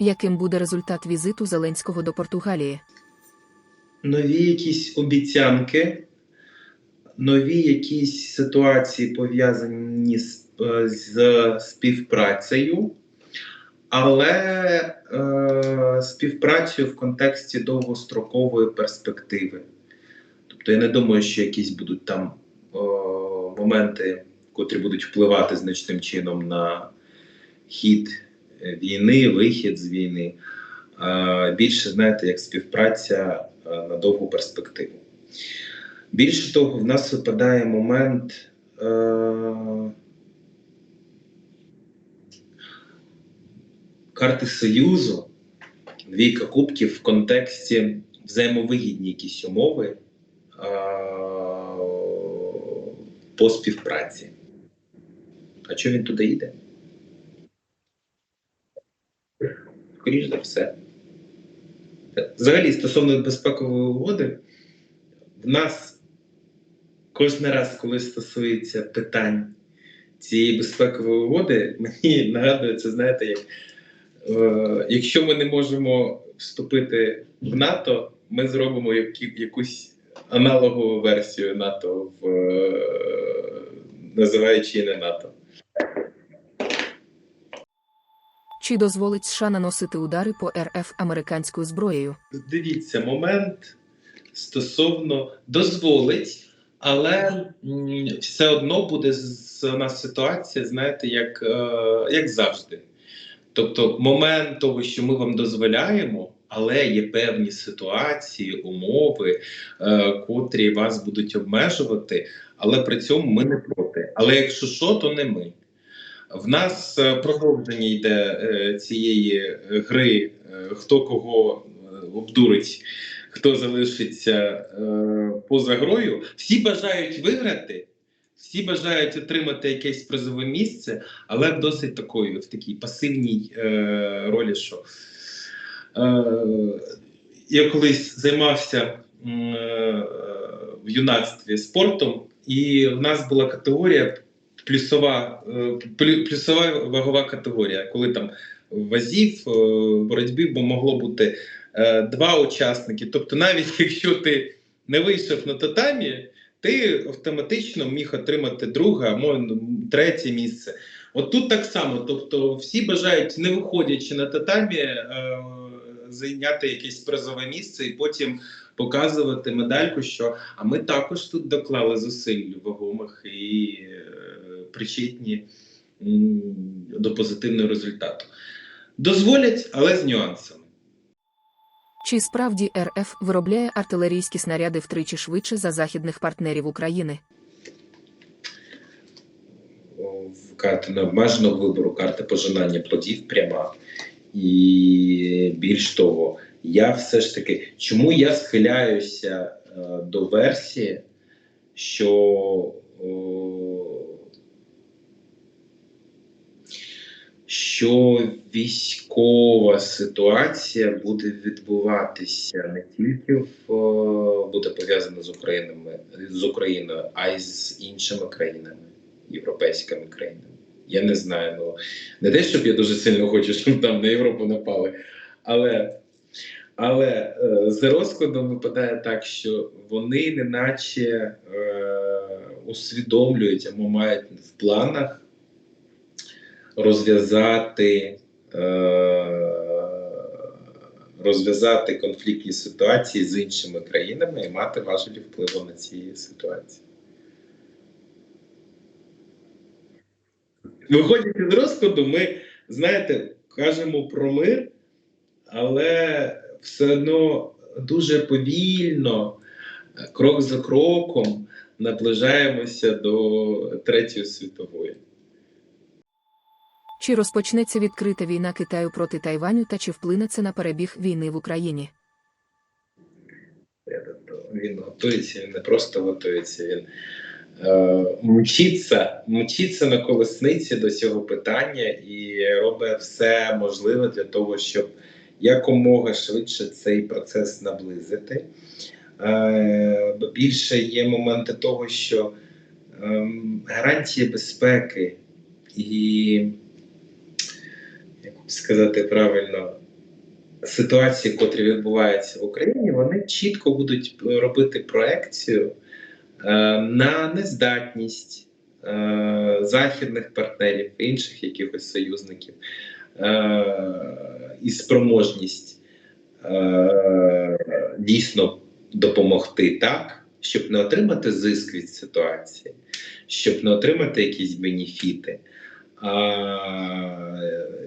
Яким буде результат візиту Зеленського до Португалії? нові якісь обіцянки, нові якісь ситуації пов'язані з, е, з співпрацею, але е, співпрацею в контексті довгострокової перспективи. Тобто я не думаю, що якісь будуть там е, моменти, котрі будуть впливати значним чином на хід війни, вихід з війни. Е, більше, знаєте, як співпраця е, на довгу перспективу. Більше того, в нас випадає момент. Е, карти Союзу, двійка кубків в контексті взаємовигідні якісь умови е, по співпраці. А чого він туди йде? Скоріше за все. Взагалі, стосовно безпекової угоди, в нас кожен раз, коли стосується питань цієї безпекової угоди, мені нагадує, це знаєте, як е, якщо ми не можемо вступити в НАТО, ми зробимо які, якусь аналогову версію НАТО, в, е, називаючи її не НАТО. Чи дозволить США наносити удари по РФ американською зброєю? Дивіться, момент стосовно дозволить, але все одно буде з- нас ситуація, знаєте, як, е, як завжди. Тобто, момент того, що ми вам дозволяємо, але є певні ситуації, умови, е, котрі вас будуть обмежувати, але при цьому ми не проти. Але якщо що, то не ми. В нас е, продовження йде е, цієї е, гри, хто кого обдурить, хто залишиться поза грою. Всі бажають виграти, всі бажають отримати якесь призове місце, але досить такої, в такій пасивній ролі, що я колись займався в юнацтві спортом, і в нас була категорія плюсова, е, плюсова вагова категорія, коли там вазів е, боротьбі бо могло бути е, два учасники. Тобто, навіть якщо ти не вийшов на татамі, ти автоматично міг отримати друге, а третє місце. От тут так само, тобто всі бажають, не виходячи на татамі, зайняти якесь призове місце і потім показувати медальку, що а ми також тут доклали зусиль вагомих і причетні до позитивного результату. Дозволять, але з нюансами. Чи справді РФ виробляє артилерійські снаряди втричі швидше за західних партнерів України? в карти необмеженого вибору, карти пожинання плодів пряма. І більш того, я все ж таки, чому я схиляюся е, до версії, що, о, що військова ситуація буде відбуватися не тільки в е, буде пов'язана з Українами з Україною, а й з іншими країнами європейськими країнами. Я не знаю, ну не те, щоб я дуже сильно хочу, щоб там на Європу напали, але, але е, з розкладом випадає так, що вони неначе е, усвідомлюють або мають в планах розв'язати. Е, Розв'язати конфліктні ситуації з іншими країнами і мати важелі впливу на ці ситуації. Виходячи з розкладу, ми, знаєте, кажемо про мир, але все одно дуже повільно, крок за кроком, наближаємося до Третьої світової. Чи розпочнеться відкрита війна Китаю проти Тайваню та чи вплине це на перебіг війни в Україні? Е, Він готується, він не просто готується, він е, мчиться, мчиться на колесниці до цього питання і робить все можливе для того, щоб якомога швидше цей процес наблизити. Е, більше є моменти того, що ем, гарантії безпеки і, сказати правильно, ситуації, котрі відбуваються в Україні, вони чітко будуть робити проекцію е, на нездатність е, західних партнерів, інших якихось союзників е, і спроможність е, дійсно допомогти так, щоб не отримати зиск від ситуації, щоб не отримати якісь бенефіти,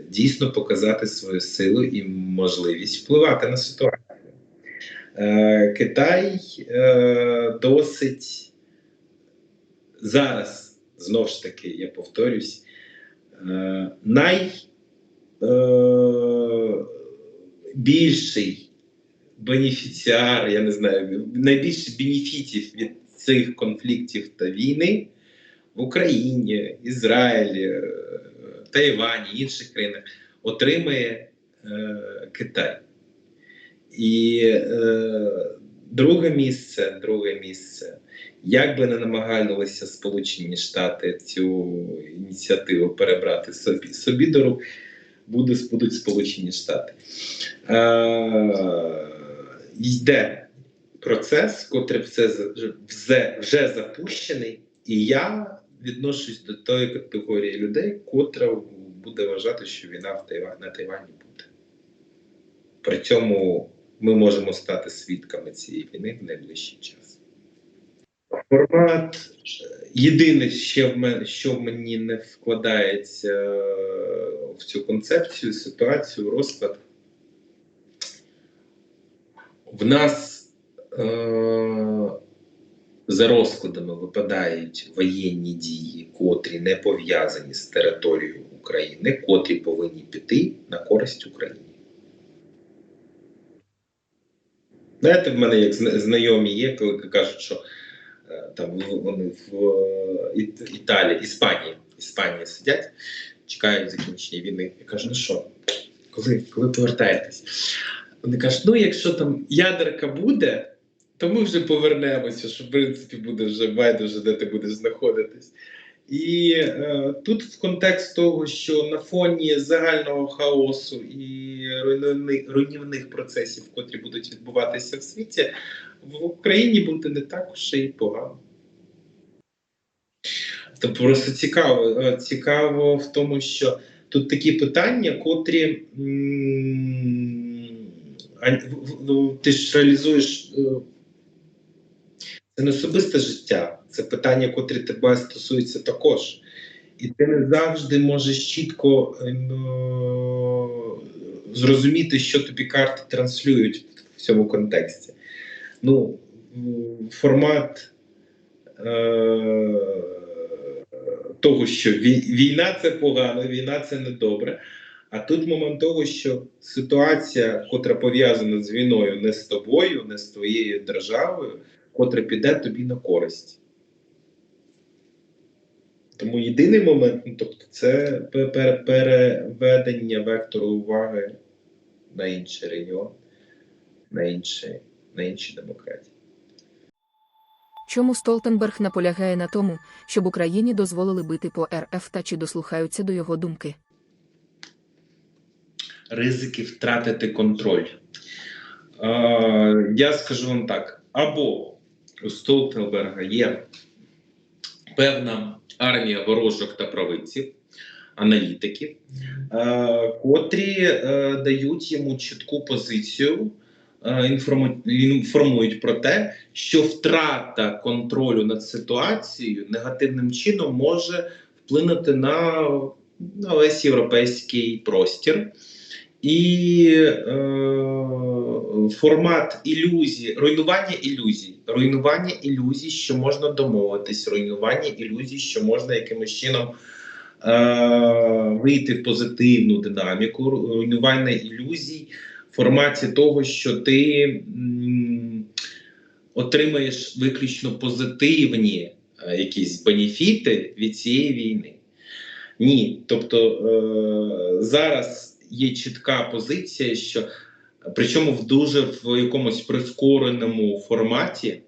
дійсно показати свою силу і можливість впливати на ситуацію. Е, Китай е, досить зараз, знову ж таки, я повторюсь, е, най е, більший бенефіціар, я не знаю, найбільше бенефітів від цих конфліктів та війни в Україні, Ізраїлі, е, Тайвані, інших країнах отримає е, Китай. І е, друге місце, друге місце, як би не намагалися Сполучені Штати цю ініціативу перебрати собі, собі до рук, буде, будуть Сполучені Штати. Е, йде процес, котрий вже, вже запущений, і я відношусь до тої категорії людей, котра буде вважати, що війна в Тайвані, на Тайвані буде. При цьому ми можемо стати свідками цієї війни в найближчий час. Формат е, єдине, ще в мене, що в мені не вкладається е, в цю концепцію, ситуацію, розклад. В нас е- за розкладами випадають воєнні дії, котрі не пов'язані з територією України, котрі повинні піти на користь Україні. Знаєте, в мене як знайомі є, коли кажуть, що е, там вони в е, Італії, Іспанії, Іспанії сидять, чекають закінчення війни. Я кажу, ну що, коли, коли повертаєтесь? Вони кажуть, ну якщо там ядерка буде, то ми вже повернемося, що в принципі буде вже байдуже, де ти будеш знаходитись. І е, тут в контекст того, що на фоні загального хаосу і руйнівних, руйнівних процесів, котрі будуть відбуватися в світі, в Україні буде не так уж і погано. Тобто просто цікаво, е, цікаво в тому, що тут такі питання, котрі м, ти ж реалізуєш е, це не особисте життя, це питання, котрі тебе стосуються також. І ти не завжди можеш чітко е, зрозуміти, що тобі карти транслюють в цьому контексті. Ну, формат е, того, що війна це погано, війна це недобре. А тут момент того, що ситуація, котра пов'язана з війною, не з тобою, не з твоєю державою, котра піде тобі на користь. Тому єдиний момент, ну, тобто, це пе- пе- переведення вектору уваги на інший регіон, на інші, на інші демократії. Чому Столтенберг наполягає на тому, щоб Україні дозволили бити по РФ та чи дослухаються до його думки? ризики втратити контроль. Е, я скажу вам так: або у Столтенберга є певна армія ворожок та провидців, аналітиків, е, котрі е, дають йому чітку позицію. е, Інформують про те, що втрата контролю над ситуацією негативним чином може вплинути на, весь європейський простір. І формат ілюзії, руйнування ілюзій, руйнування ілюзій, що можна домовитись, руйнування ілюзій, що можна якимось чином е, вийти в позитивну динаміку, руйнування ілюзій в форматі того, що ти м, отримаєш виключно позитивні е, якісь бенефіти від цієї війни. Ні, тобто е, зараз є чітка позиція, що причому в дуже в якомусь прискореному форматі.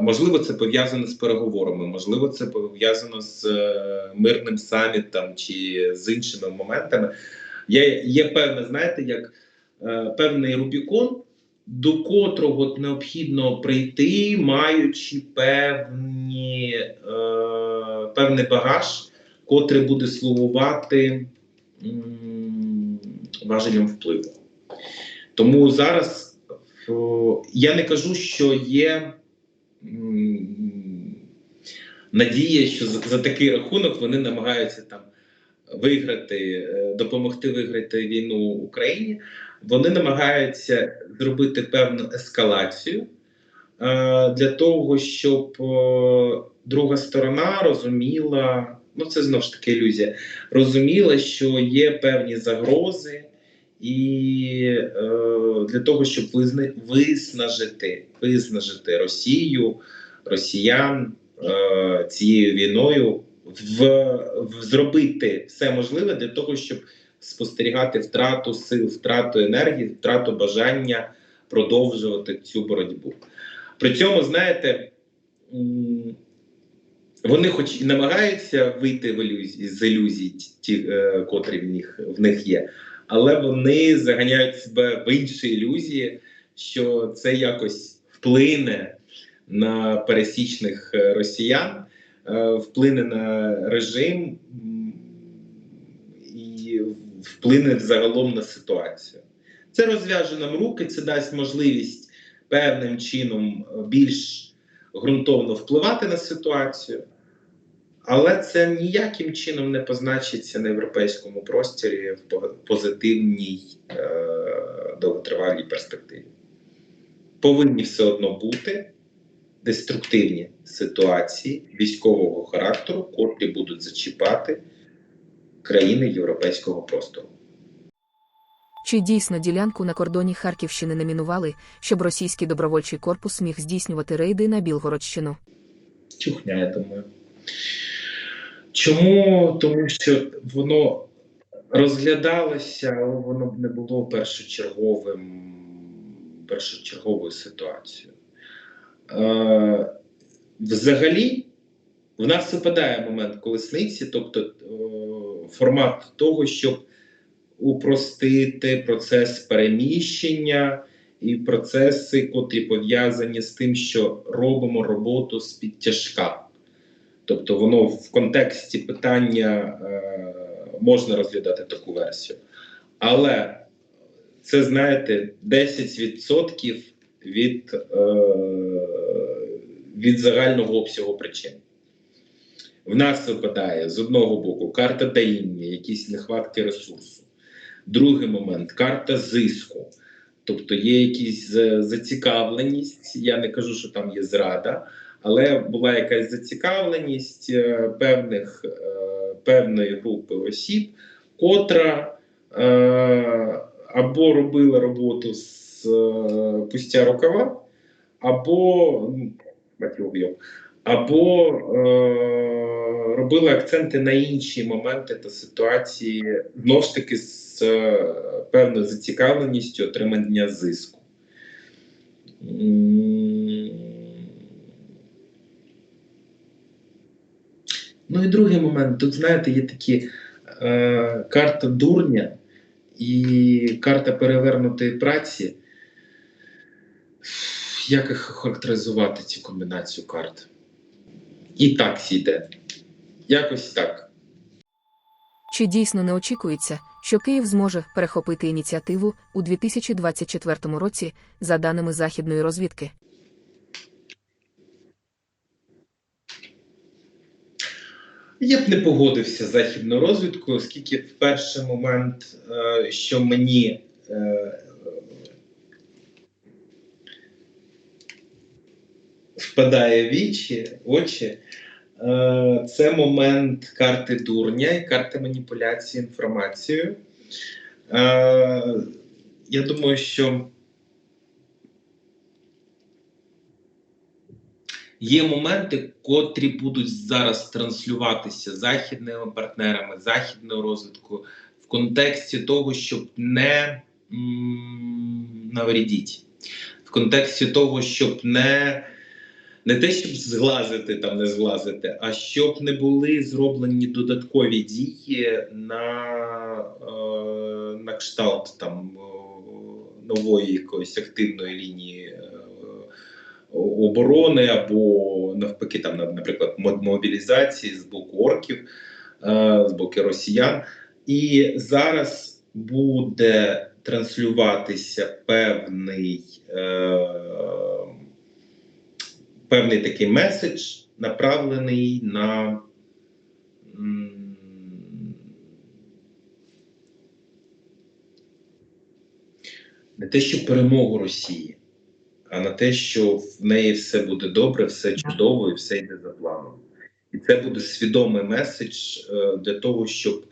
Можливо, це пов'язано з переговорами, можливо, це пов'язано з е, мирним самітом чи з іншими моментами. Є, є певне, знаєте, як е, певний Рубікон, до котрого необхідно прийти, маючи певні, е, певний багаж, котрий буде слугувати важелем впливу. Тому зараз я не кажу, що є надія, що за, такий рахунок вони намагаються там виграти, е, допомогти виграти війну Україні. Вони намагаються зробити певну ескалацію е, для того, щоб е, друга сторона розуміла, ну це знову ж таки ілюзія, розуміла, що є певні загрози, і е, для того, щоб виснажити, виснажити Росію, росіян е, цією війною, в, в зробити все можливе для того, щоб спостерігати втрату сил, втрату енергії, втрату бажання продовжувати цю боротьбу. При цьому, знаєте, вони, хоч і намагаються вийти в ілюзії, з ілюзій, ті, е, котрі в них, в них є, але вони заганяють себе в інші ілюзії, що це якось вплине на пересічних е, росіян, е, вплине на режим і вплине загалом на ситуацію. Це розв'яже нам руки, це дасть можливість певним чином е, більш ґрунтовно впливати на ситуацію, але це ніяким чином не позначиться на європейському просторі в позитивній е, довготривалій перспективі. Повинні все одно бути деструктивні ситуації військового характеру, котрі будуть зачіпати країни європейського простору. Чи дійсно ділянку на кордоні Харківщини не мінували, щоб російський добровольчий корпус міг здійснювати рейди на Білгородщину? Чухня, я думаю. Чому? Тому що воно розглядалося, але воно не було першочерговим, першочерговою ситуацією. Е, взагалі, в нас випадає момент колесниці, тобто е, формат того, щоб упростити процес переміщення і процеси, котрі пов'язані з тим, що робимо роботу з підтяжка. Тобто воно в контексті питання е, можна розглядати таку версію. Але це, знаєте, 10% від, е, від загального обсягу причин. В нас випадає з одного боку карта таїння, якісь нехватки ресурсу. Другий момент карта зиску. Тобто є якісь зацікавленість. Я не кажу, що там є зрада, але була якась зацікавленість е, певних, е, певної групи осіб, котра е, або робила роботу з пустя рукава, або ну, або е, акценти на інші моменти та ситуації, знову ж таки, з певною зацікавленістю отримання зиску. Ну і другий момент. Тут, знаєте, є такі е, карта дурня і карта перевернутої праці. Як їх характеризувати цю комбінацію карт? І так сійде. Якось так. Чи дійсно не очікується, що Київ зможе перехопити ініціативу у 2024 році, за даними західної розвідки? Я б не погодився з західною розвідкою, оскільки в перший момент, е, що мені е, впадає в вічі, очі, е, це момент карти дурня і карти маніпуляції інформацією. Я думаю, що Є моменти, котрі будуть зараз транслюватися західними партнерами, західною розвідкою в контексті того, щоб не м, навредіть, в контексті того, щоб не, не те, щоб зглазити там, не зглазити, а щоб не були зроблені додаткові дії на, е, на кшталт там. нової якоїсь активної лінії е, оборони, або навпаки, там, на- наприклад, мо- мобілізації з боку орків, е, з боку росіян. І зараз буде транслюватися певний, е, певний такий меседж, направлений на не те, що перемогу Росії, на те, що в неї все буде добре, все чудово і все йде за планом. І це буде свідомий меседж е, для того, щоб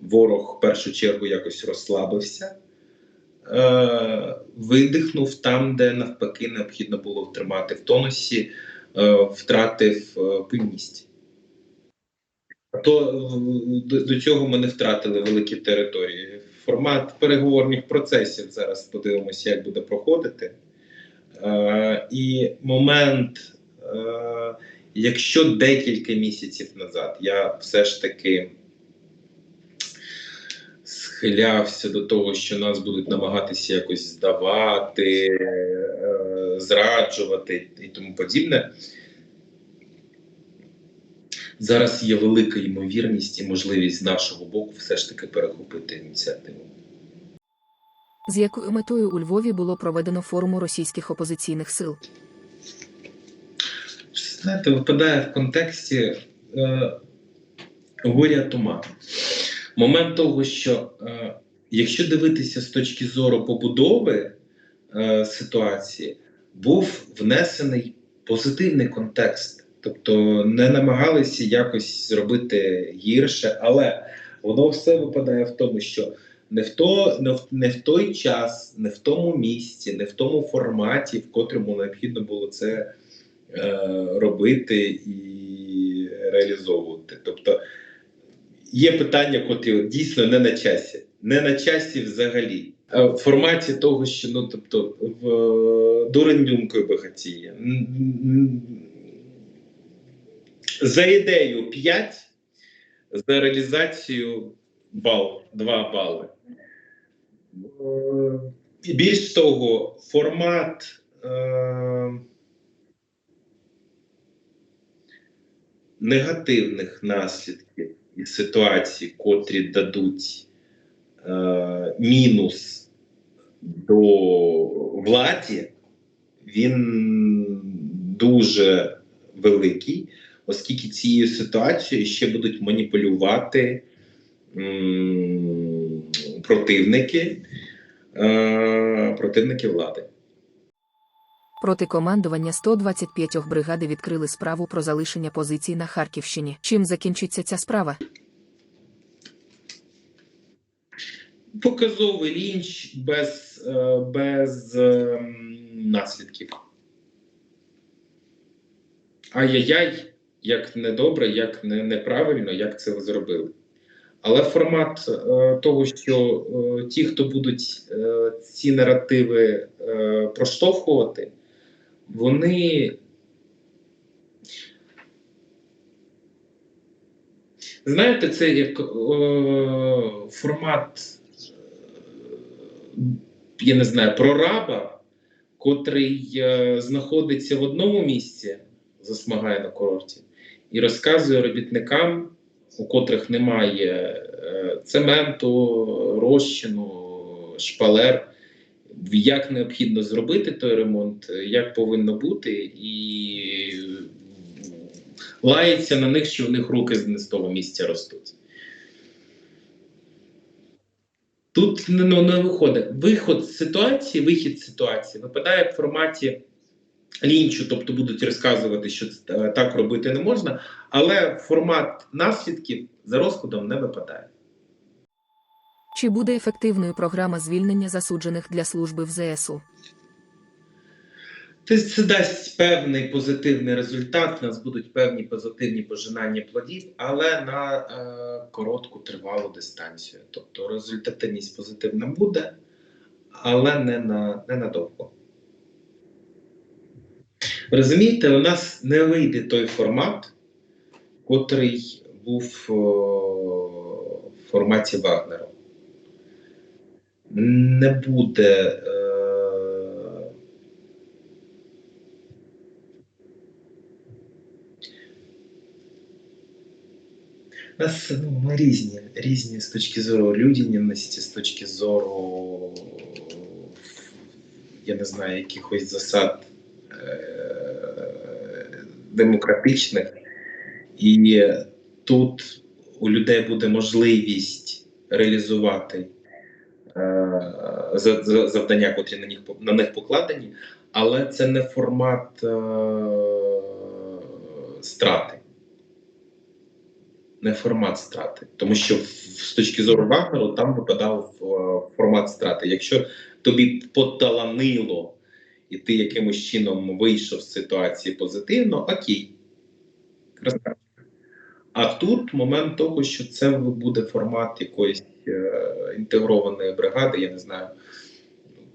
ворог в першу чергу якось розслабився, е, видихнув там, де навпаки необхідно було втримати в тонусі, е, втратив пильність. То до цього ми не втратили великі території. Формат переговорних процесів зараз подивимося, як буде проходити. Е, і момент, е, якщо декілька місяців назад я все ж таки схилявся до того, що нас будуть намагатися якось здавати, е, зраджувати і тому подібне. Зараз є велика ймовірність і можливість з нашого боку все ж таки перехопити ініціативу. З якою метою у Львові було проведено форуму російських опозиційних сил? Знаєте, випадає в контексті е, горя Тома. Момент того, що е, якщо дивитися з точки зору побудови е, ситуації, був внесений позитивний контекст. Тобто не намагалися якось зробити гірше, але воно все випадає в тому, що не в, то, не, в, не в той час, не в тому місці, не в тому форматі, в котрому необхідно було це е, робити і реалізовувати. Тобто є питання, котрі дійсно не на часі, не на часі взагалі. Е, В форматі того, що ну тобто в е, дурень думкою багатіє. За ідею 5, за реалізацію бал, 2 бали. Більш того, формат. Е, негативних наслідків і ситуацій, котрі дадуть е, мінус до владі, він дуже великий, оскільки цією ситуацією ще будуть маніпулювати противники, е, противники влади. Проти командування 125 бригади відкрили справу про залишення позицій на Харківщині. Чим закінчиться ця справа? Показовий лінч без, е, без ем, наслідків. Ай-яй-яй, як недобре, як неправильно, як це зробили. Але формат е, того, що е, ті, хто будуть е, ці наративи проштовхувати, вони. Знаєте, це як е, формат, я не знаю, прораба, котрий е, знаходиться в одному місці, засмагає на курорті, і розказує робітникам, у котрих немає е, цементу, розчину, шпалер, як необхідно зробити той ремонт, як повинно бути, і лається на них, що в них руки з того місця ростуть. Тут ну, не виходить. Виход з ситуації, вихід ситуації випадає в форматі лінчу, тобто будуть розказувати, що е, так робити не можна, але формат наслідків за розкладом не випадає. Чи буде ефективною програма звільнення засуджених для служби в ЗСУ? Це дасть певний позитивний результат, у нас будуть певні позитивні пожинання плодів, але на е, коротку тривалу дистанцію. Тобто результативність позитивна буде, але не на не надовго. Розумієте, у нас не вийде той формат, котрий був е, в форматі Вагнера. Не буде. Е, у нас ну, ми різні, різні з точки зору людяності, з точки зору, я не знаю, якихось засад демократичних. І тут у людей буде можливість реалізувати е- за- за- завдання, котрі на них, на них покладені, але це не формат е- страти не формат страти. Тому що з точки зору Вагнеру там випадав е, формат страти. Якщо тобі поталанило, і ти якимось чином вийшов з ситуації позитивно, окей. А тут момент того, що це буде формат якоїсь е, інтегрованої бригади, я не знаю,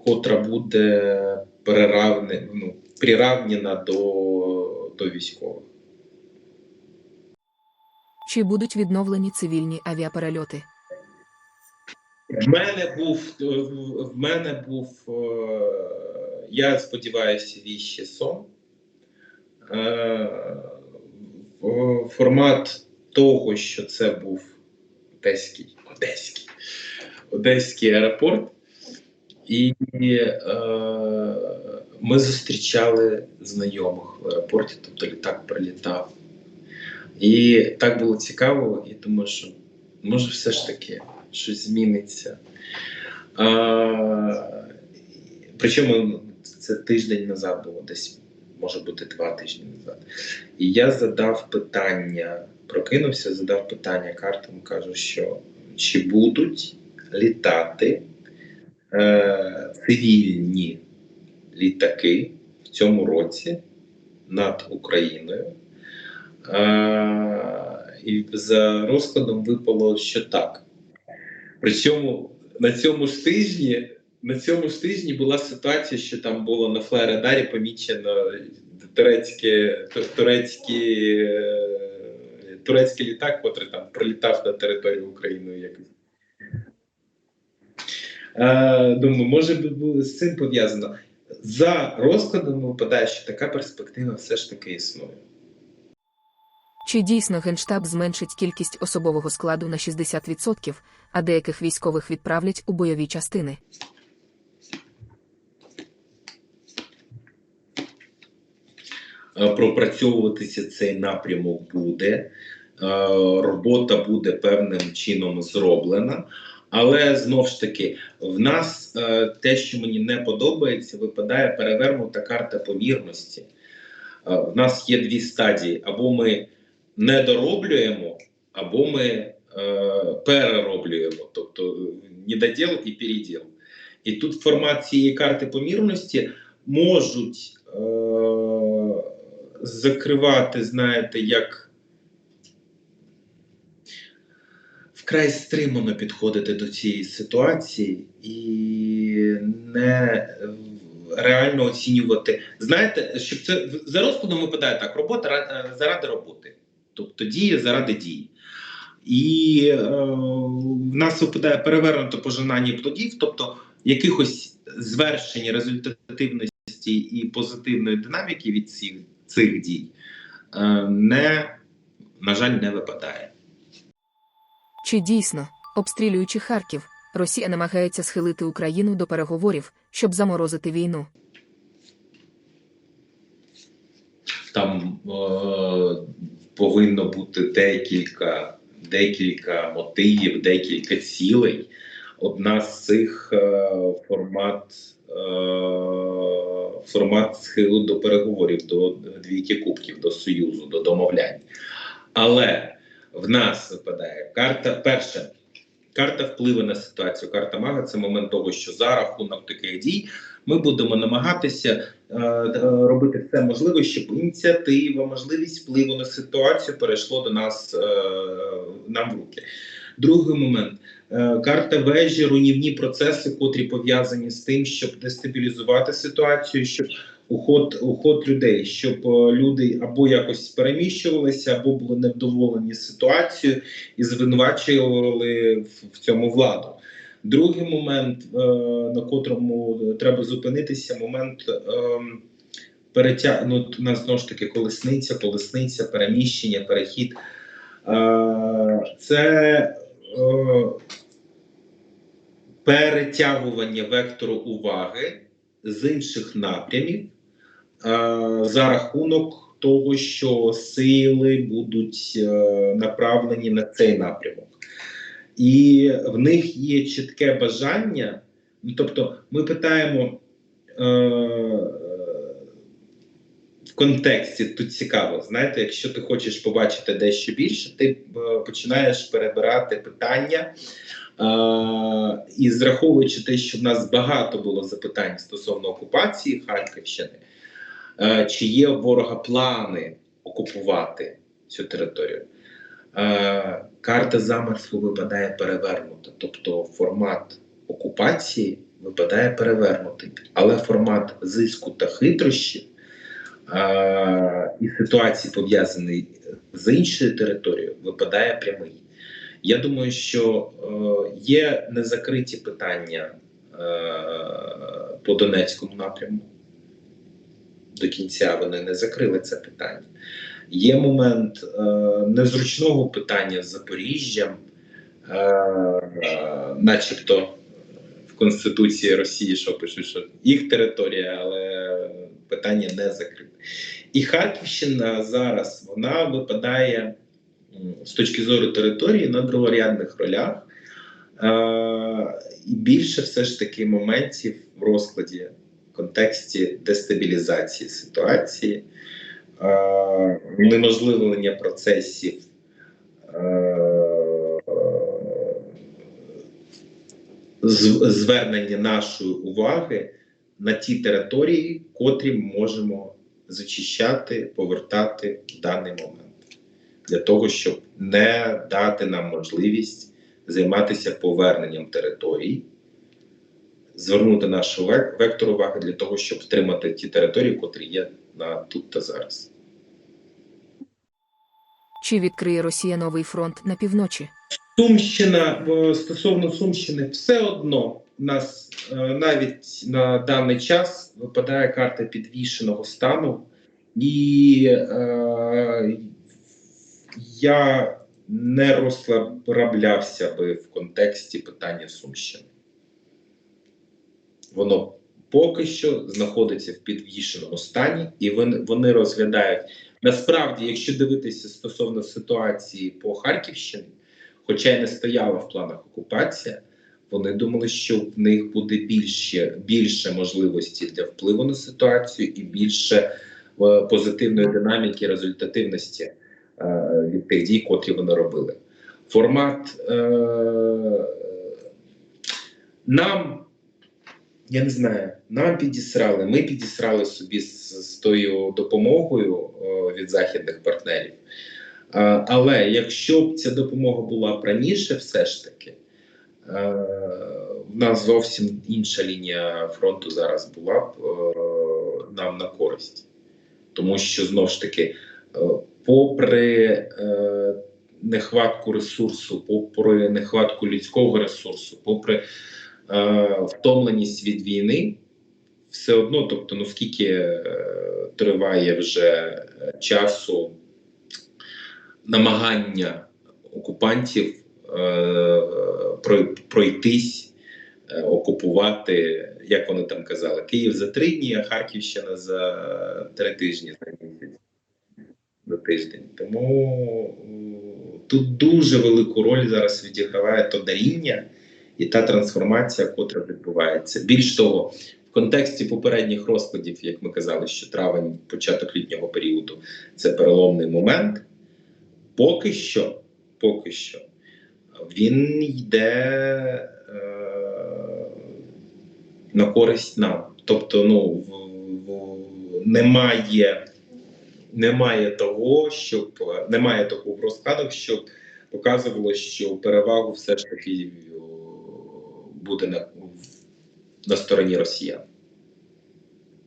котра буде ну, приравнена до, до військових. Чи будуть відновлені цивільні авіаперельоти? В мене був в мене був, е, я сподіваюся, віще сон. Е, Формат того, що це був одеський, одеський, одеський аеропорт, і е, ми зустрічали знайомих в аеропорті, тобто літак прилітав. І так було цікаво, і думаю, що може все ж таки щось зміниться. А, причому це тиждень назад було, десь може бути два тижні назад. І я задав питання, прокинувся, задав питання картам, кажу, що чи будуть літати е, цивільні літаки в цьому році над Україною. Е, і за розкладом випало, що так. Причому на цьому ж тижні, на цьому ж тижні була ситуація, що там було на флерадарі помічено турецьке, ту- турецькі, е, турецький літак, котрий там прилітав на територію України якось. Е, думаю, може би було з цим пов'язано. За розкладом випадає, що така перспектива все ж таки існує. Чи дійсно Генштаб зменшить кількість особового складу на 60%, а деяких військових відправлять у бойові частини? Е, пропрацьовуватися цей напрямок буде. Е, Робота буде певним чином зроблена. Але знову ж таки, в нас е, те, що мені не подобається, випадає перевернута карта помірності. В нас є дві стадії: або ми не дороблюємо, або ми е, перероблюємо, тобто недоділ і переділ. І тут формат цієї карти помірності можуть е, закривати, знаєте, як вкрай стримано підходити до цієї ситуації і не е, реально оцінювати. Знаєте, щоб це за розкладом випадає так: робота е, заради роботи, тобто дія заради дії. І е, в нас випадає перевернуто пожинання плодів, тобто якихось звершень результативності і позитивної динаміки від цих, цих дій е, не, на жаль, не випадає. Чи дійсно, обстрілюючи Харків, Росія намагається схилити Україну до переговорів, щоб заморозити війну? Там е, повинно бути декілька, декілька мотивів, декілька цілей. Одна з цих е, формат, е, формат схилу до переговорів, до двійки кубків, до союзу, до домовлянь. Але в нас випадає карта перша. Карта впливу на ситуацію. Карта мага це момент того, що за рахунок таких дій ми будемо намагатися е, е, робити все можливе, щоб ініціатива, можливість впливу на ситуацію перейшло до нас е, нам в руки. Другий момент е, карта вежі, руйнівні процеси, котрі пов'язані з тим, щоб дестабілізувати ситуацію, щоб уход, уход людей, щоб е, люди або якось переміщувалися, або були невдоволені ситуацією і звинувачували в, цьому владу. Другий момент, е, на котрому треба зупинитися, момент е, перетя... ну, нас знову ж таки колесниця, колесниця, переміщення, перехід. Е, Це перетягування вектору уваги з інших напрямів за рахунок того, що сили будуть е, направлені на цей напрямок. І в них є чітке бажання. Ну, тобто, ми питаємо е, в контексті тут цікаво. Знаєте, якщо ти хочеш побачити дещо більше, ти е, починаєш перебирати питання. Е, і зраховуючи те, що в нас багато було запитань стосовно окупації Харківщини, е, чи є у ворога плани окупувати цю територію? Е, карта замерзлу випадає перевернута, тобто формат окупації випадає перевернутий, але формат зиску та хитрощів е, і ситуації, пов'язаний з іншою територією, випадає прямий. Я думаю, що е, є незакриті питання е, по Донецькому напрямку. До кінця вони не закрили це питання. Є момент е, незручного питання з Запоріжжям, е, е, начебто в Конституції Росії, що пишуть, що їх територія, але питання не закрите. І Харківщина зараз вона випадає з точки зору території на другорядних ролях. Е, і більше все ж таки моментів в розкладі контексті дестабілізації ситуації, е, унеможливлення процесів. е, Звернення нашої уваги на ті території, котрі можемо зачищати, повертати в даний момент, для того, щоб не дати нам можливість займатися поверненням територій, звернути нашу вектор уваги для того, щоб втримати ті території, котрі є на тут та зараз. Чи відкриє Росія новий фронт на півночі? Сумщина стосовно Сумщини, все одно нас е, навіть на даний час випадає карта підвішеного стану, і е, я не розслаблявся би в контексті питання Сумщини. Воно поки що знаходиться в підвішеному стані, і вони, розглядають насправді, якщо дивитися стосовно ситуації по Харківщині, хоча й не стояла в планах окупація, вони думали, що в них буде більше, більше можливості для впливу на ситуацію і більше е, позитивної динаміки, результативності е, від тих дій, котрі вони робили. Формат е, нам. Я не знаю, нам підісрали, ми підісрали собі з, з тою допомогою е, від західних партнерів. Е, але якщо б ця допомога була б раніше, все ж таки, е, в нас зовсім інша лінія фронту зараз була б е, нам на користь. Тому що знову ж таки, е, попри е, нехватку ресурсу, попри нехватку людського ресурсу, попри втомленість від війни, все одно, тобто, ну скільки е, триває вже е, часу намагання окупантів е, пройтись, е, окупувати, як вони там казали, Київ за три дні, а Харківщина за три тижні за місяць. За тиждень. Тому е, тут дуже велику роль зараз відіграває то даріння і та трансформація, котра відбувається. Більш того, в контексті попередніх розкладів, як ми казали, що травень, початок літнього періоду це переломний момент. Поки що, поки що, він йде е, на користь нам. Тобто, ну, в, в, немає, немає того, щоб немає такого в розкладах, щоб показувало, що перевагу все ж таки буде на, на стороні росіян.